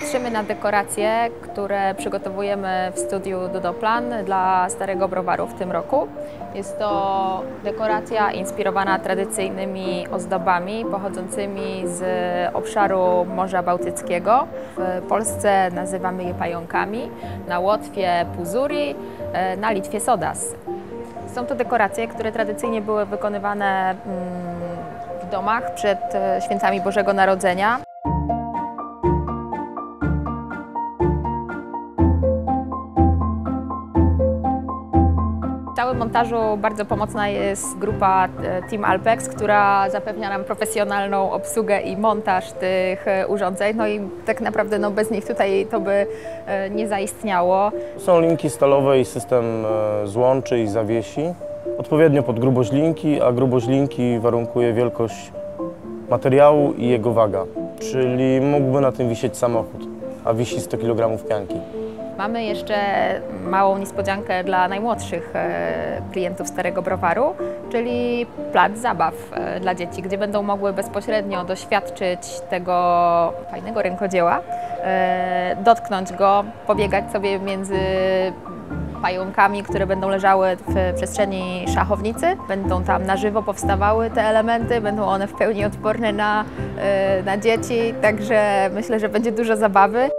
Patrzymy na dekoracje, które przygotowujemy w studiu Dodoplan dla Starego Browaru w tym roku. Jest to dekoracja inspirowana tradycyjnymi ozdobami pochodzącymi z obszaru Morza Bałtyckiego. W Polsce nazywamy je pająkami, na Łotwie puzuri, e, na Litwie sodas. Są to dekoracje, które tradycyjnie były wykonywane mm, w domach przed e, świętami Bożego Narodzenia. W całym montażu bardzo pomocna jest grupa e, Team Alpex, która zapewnia nam profesjonalną obsługę i montaż tych e, urządzeń. No i tak naprawdę no, bez nich tutaj to by e, nie zaistniało. Są linki stalowe i system złączy i zawiesi. Odpowiednio pod grubość linki, a grubość linki warunkuje wielkość materiału i jego waga. Czyli mógłby na tym wisieć samochód, a wisi 100 kg pianki. Mamy jeszcze małą niespodziankę dla najmłodszych e, klientów Starego Browaru, czyli plac zabaw e, dla dzieci, gdzie będą mogły bezpośrednio doświadczyć tego fajnego rękodzieła, e, dotknąć go, pobiegać sobie między pająkami, które będą leżały w przestrzeni szachownicy. Będą tam na żywo powstawały te elementy, będą one w pełni odporne na, na dzieci, także myślę, że będzie dużo zabawy.